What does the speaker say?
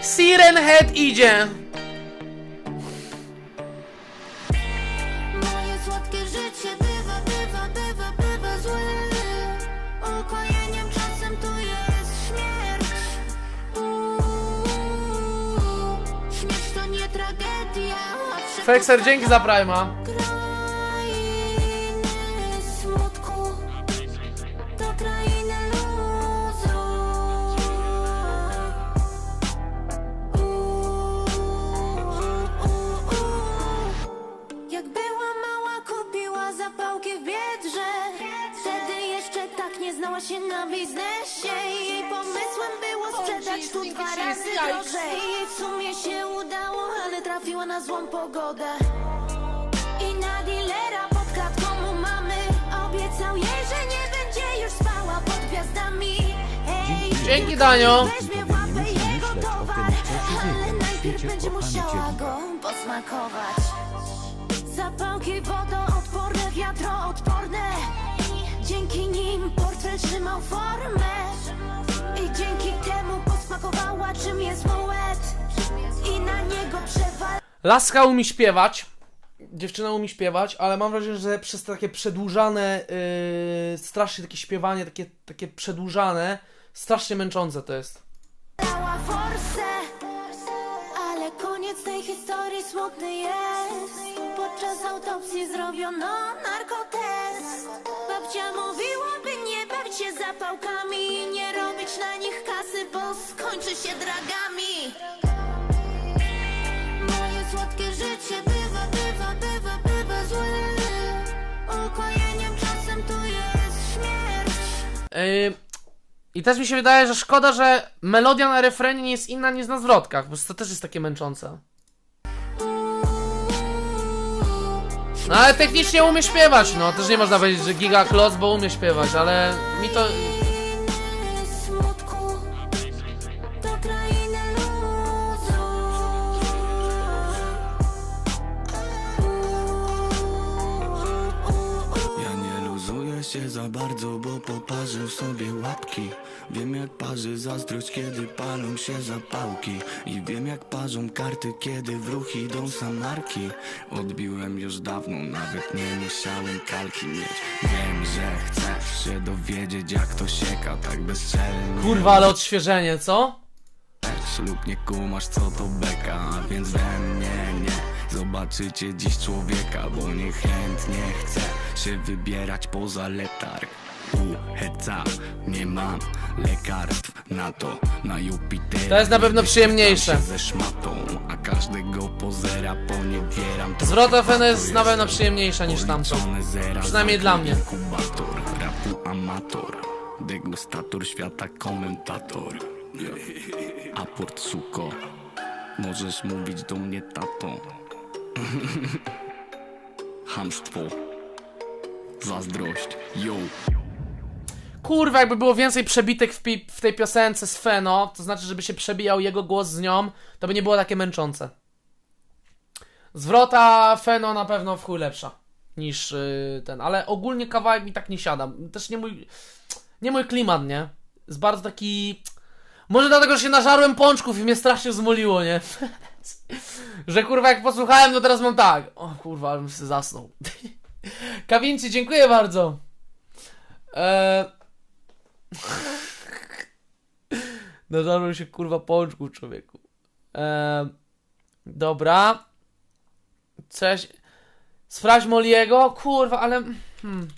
Siren Head idzie! Fexer, dzięki za luzu Jak była mała, kupiła zapałki w Biedrze. Wtedy jeszcze tak nie znała się na biznesie. Jej pomysłem było sprzedać tu dwa razy drożej. I w sumie się udało, ale trafiła na złą pogodę. I na dealera pod klatką mamy. Obiecał jej, że nie będzie już spała pod gwiazdami. Ej, Dzięki, Danio. Weźmie w łapę jego towar Ale najpierw będzie musiała go posmakować. Zapałki wodoodporne, wiatroodporne Dzięki nim portfel trzymał Laska umie śpiewać. Dziewczyna umie śpiewać, ale mam wrażenie, że przez takie przedłużane, yy, strasznie takie śpiewanie, takie, takie przedłużane, strasznie męczące to jest. Dała Ale koniec tej historii smutny jest Podczas autopsji zrobiono narkotest Babcia mówiła, by nie bawić się zapałkami nie robić na nich kasy, bo skończy się dragami Yy, I też mi się wydaje, że szkoda, że melodia na refrenie nie jest inna niż na zwrotkach, bo to też jest takie męczące. No ale technicznie umie śpiewać, no też nie można powiedzieć, że giga kloc, bo umie śpiewać, ale mi to... luzuję się za bardzo, bo poparzę sobie łapki. Wiem jak parzy zazdrość, kiedy palą się zapałki. I wiem jak parzą karty, kiedy w ruch idą samarki Odbiłem już dawno, nawet nie musiałem kalki mieć. Wiem, że chcesz się dowiedzieć jak to sieka, tak bezczelnie. Kurwa, ale odświeżenie, co? Lub nie kumasz co to beka Więc we Zobaczycie dziś człowieka Bo niechętnie chcę się wybierać poza letarg U heca nie mam lekarstw na to Na Jupiterze To jest na pewno przyjemniejsze. ze szmatą A każdego pozera poniewieram Zwrot FN jest na pewno przyjemniejsza niż tamto. Przynajmniej dla mnie. Inkubator, rapu amator Degustator świata, komentator Aport suko Możesz mówić do mnie tato Hamstwo Zazdrość Yo Kurwa, jakby było więcej przebitek w, pi- w tej piosence z Feno, to znaczy, żeby się przebijał jego głos z nią, to by nie było takie męczące. Zwrota Feno na pewno w chuj lepsza niż yy, ten, ale ogólnie kawałek mi tak nie siada. Też nie mój, nie mój klimat, nie? Jest bardzo taki... Może dlatego, że się nażarłem pączków i mnie strasznie zmoliło, nie? że kurwa, jak posłuchałem, to teraz mam tak. O kurwa, ale bym się zasnął. Kawinci, dziękuję bardzo. Eee... Nażarłem się kurwa pączków, człowieku. Eee... Dobra. Coś. Sprawdź Moliego? Kurwa, ale. Hmm.